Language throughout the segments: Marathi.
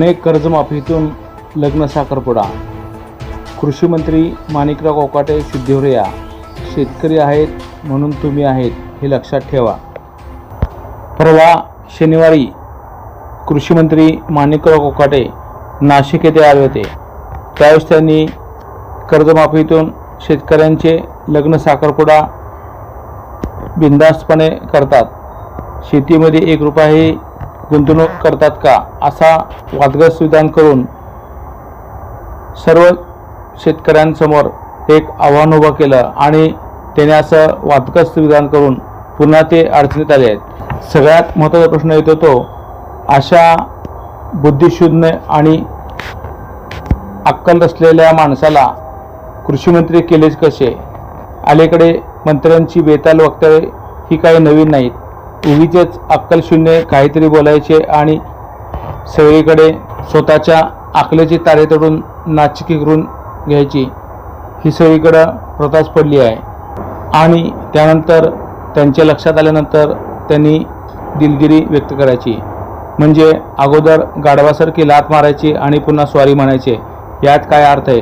अनेक कर्जमाफीतून लग्न साखरपुडा. कृषी मंत्री माणिकराव कोकाटे शुद्धीवरया शेतकरी आहेत म्हणून तुम्ही आहेत हे लक्षात ठेवा. परवा शनिवारी कृषी मंत्री माणिकराव कोकाटे नाशिक येथे आले होते. त्यावेळेस त्यांनी कर्जमाफीतून शेतकऱ्यांचे लग्न साखरपुडा बिनधास्तपणे करतात. शेतीमध्ये एक रुपयाही गुंतवणूक करतात का? असा वादग्रस्त विधान करून सर्व शेतकऱ्यांसमोर एक आव्हान उभं केलं आणि त्याने असं वादग्रस्त विधान करून पुन्हा ते अडचणीत आले आहेत. सगळ्यात महत्त्वाचा प्रश्न येतो तो अशा बुद्धिशून्य आणि अक्कल असलेल्या माणसाला कृषीमंत्री केलेच कसे? अलीकडे मंत्र्यांची बेताल वक्तव्य ही काही नवीन नाहीत. उगीचेच अक्कलशून्य काहीतरी बोलायचे आणि सगळीकडे स्वतःच्या आकल्याची तारे तोडून नाचिकी करून घ्यायची. ही सगळीकडं प्रथाच पडली आहे. आणि त्यानंतर त्यांच्या लक्षात आल्यानंतर त्यांनी दिलगिरी व्यक्त करायची. म्हणजे अगोदर गाढवासारखी लात मारायची आणि पुन्हा स्वारी म्हणायचे. यात काय अर्थ आहे?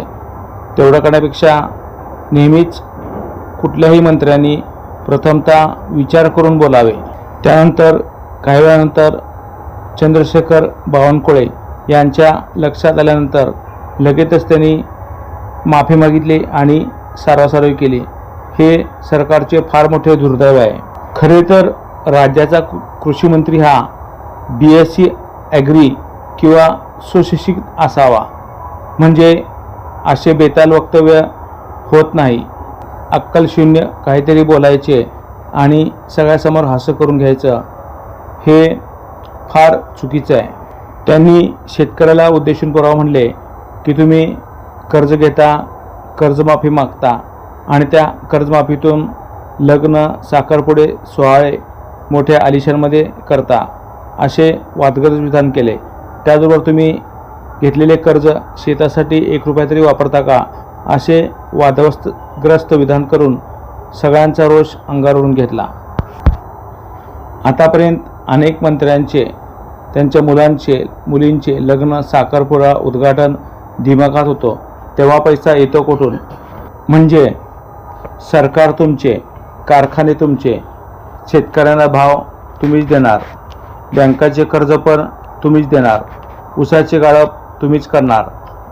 तेवढं करण्यापेक्षा नेहमीच कुठल्याही मंत्र्यांनी प्रथमतः विचार करून बोलावे. त्यानंतर काही वेळानंतर चंद्रशेखर बावनकुळे यांच्या लक्षात आल्यानंतर लगेचच त्यांनी माफी मागितली आणि सारवासारवी केली. हे सरकारचे फार मोठे दुर्दैव आहे. खरे तर राज्याचा कृ- कृषी मंत्री हा बी एस सी ॲग्री किंवा सुशिक्षित असावा. म्हणजे असे बेताल वक्तव्य होत नाही. अक्कलशून्य काहीतरी बोलायचे आणि सगळ्यासमोर हास्य करून घ्यायचं हे फार चुकीचं आहे. त्यांनी शेतकऱ्याला उद्देशून पुरावा म्हणले की तुम्ही कर्ज घेता कर्जमाफी मागता आणि त्या कर्जमाफीतून लग्न साखरपुडे सोहाळे मोठ्या आलिशांमध्ये करता असे वादग्रस्त विधान केले. त्याचबरोबर तुम्ही घेतलेले कर्ज शेतासाठी एक रुपया तरी वापरता का असे वादग्रस्त ग्रस्त विधान करून सगळ्यांचा रोष अंगारून घेतला. आतापर्यंत अनेक मंत्र्यांचे त्यांच्या मुलांचे मुलींचे लग्न साखरपुडा उद्घाटन दिमाखात होतो. तेव्हा पैसा येतो कुठून? म्हणजे सरकार तुमचे कारखाने तुमचे शेतकऱ्यांना भाव तुम्हीच देणार. बँकाचे कर्ज पण तुम्हीच देणार. उसाचे गाळप तुम्हीच करणार.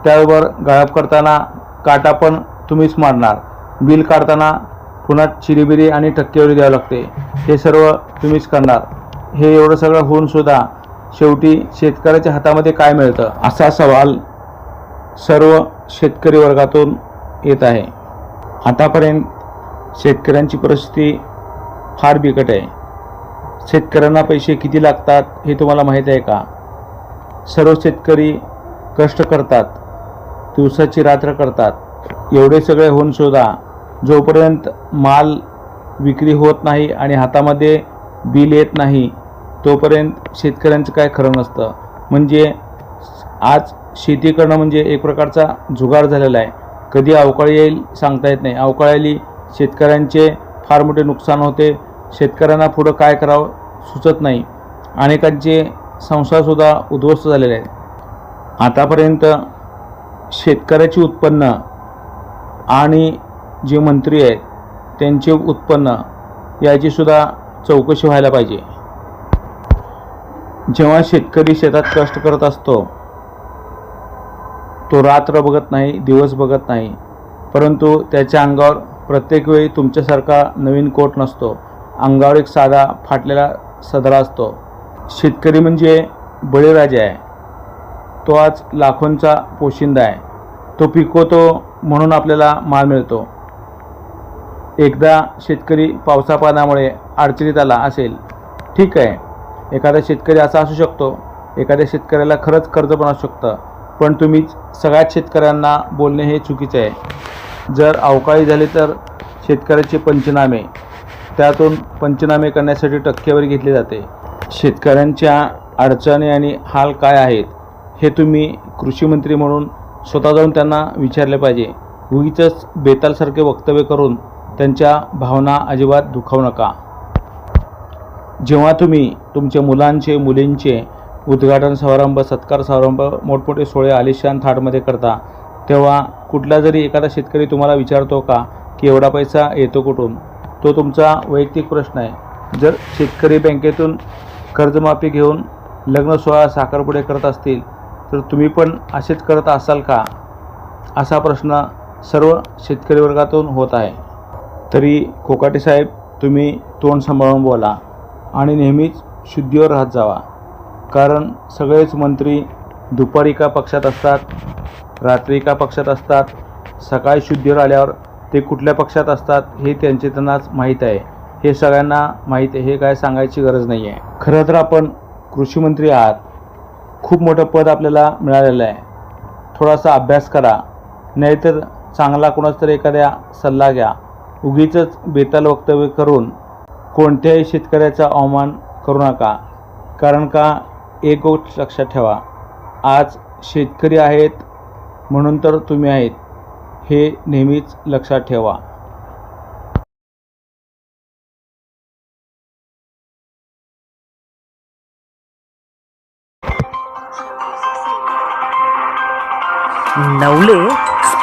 त्याबरोबर गाळप करताना काटा पण तुम्हीच मारणार. बिल काढताना पुन्हा चिरीबिरी आणि टक्केवारी द्यावी लागते. हे सर्व तुम्हीच करणार. हे एवढं सगळं होऊन सुद्धा शेवटी शेतकऱ्याच्या हातामध्ये काय मिळतं असा सवाल सर्व शेतकरी वर्गातून येत आहे. आतापर्यंत शेतकऱ्यांची परिस्थिती फार बिकट आहे. शेतकऱ्यांना पैसे किती लागतात हे तुम्हाला माहीत आहे का? सर्व शेतकरी कष्ट करतात. दिवसाची रात्र करतात. एवढे सगळे होऊन सुद्धा जोपर्यंत माल विक्री होत नाही आणि हातामध्ये बिल येत नाही तोपर्यंत शेतकऱ्यांचं काय खरं नसतं. म्हणजे आज शेती करणं म्हणजे एक प्रकारचा जुगार झालेला आहे. कधी अवकाळी येईल सांगता येत नाही. अवकाळी आली शेतकऱ्यांचे फार मोठे नुकसान होते. शेतकऱ्यांना पुढं काय करावं सुचत नाही. अनेकांचे संसारसुद्धा उद्ध्वस्त झालेले आहेत. आतापर्यंत शेतकऱ्याचे उत्पन्न आणि जे मंत्री आहेत त्यांचे उत्पन्न याचीसुद्धा चौकशी व्हायला पाहिजे. जेव्हा शेतकरी शेतात कष्ट करत असतो तो रात्र बघत नाही दिवस बघत नाही परंतु त्याच्या अंगावर प्रत्येक वेळी तुमच्यासारखा नवीन कोट नसतो. अंगावर एक साधा फाटलेला सदरा असतो. शेतकरी म्हणजे बळीराजा आहे. तो आज लाखोंचा पोशिंदा आहे. तो पिकवतो म्हणून आपल्याला माल मिळतो. एकदा शेतकरी पावसापानामुळे अडचणीत आला असेल ठीक आहे. एखादा शेतकरी असा असू शकतो एखाद्या शेतकऱ्याला खरंच कर्ज पण असू शकतं पण तुम्हीच सगळ्याच शेतकऱ्यांना बोलणे हे चुकीचे आहे. जर अवकाळी झाले तर शेतकऱ्याचे पंचनामे त्यातून पंचनामे करण्यासाठी टक्केवारी घेतली जाते. शेतकऱ्यांच्या अडचणी आणि हाल काय आहेत हे तुम्ही कृषीमंत्री म्हणून स्वतः जाऊन त्यांना विचारले पाहिजे. उगीच बेतालसारखे वक्तव्य करून त्यांच्या भावना अजिबात दुखावू नका. जेव्हा तुम्ही तुमच्या मुलांचे मुलींचे उद्घाटन समारंभ सत्कार समारंभ मोठमोठे सोहळे आलिशान थाटमध्ये करता तेव्हा कुठला जरी एखादा शेतकरी तुम्हाला विचारतो का की एवढा पैसा येतो कुठून? तो तुमचा वैयक्तिक प्रश्न आहे. जर शेतकरी बँकेतून कर्जमाफी घेऊन लग्न सोहळा साखरपुडे करत असतील तर तुम्ही पण असेच करत असाल का? असा प्रश्न सर्व शेतकरी वर्गातून होत आहे. तरी कोकाटे साहेब तुम्ही तोंड सांभाळून बोला आणि नेहमीच शुद्धीवर राहत जावा. कारण सगळेच मंत्री दुपारी एका पक्षात असतात रात्री एका पक्षात असतात सकाळी शुद्धीवर आल्यावर ते कुठल्या पक्षात असतात हे त्यांचे त्यांनाच माहीत आहे. हे सगळ्यांना माहीत आहे हे काय सांगायची गरज नाही आहे खरं तर आपण कृषीमंत्री आहात. खूप मोठं पद आपल्याला मिळालेलं आहे. थोडासा अभ्यास करा. नाहीतर चांगला कोणाचा तरी एखाद्या सल्ला घ्या. उगीच बेताल वक्तव्य करून कोणत्याही शेतकऱ्याचा अवमान करू नका. कारण का? एक गोष्ट लक्षात ठेवा. आज शेतकरी आहेत म्हणून तर तुम्ही आहेत. हे नेहमीच लक्षात ठेवा. नवले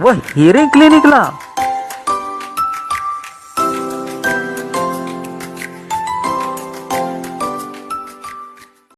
व हिरे क्लिनिकला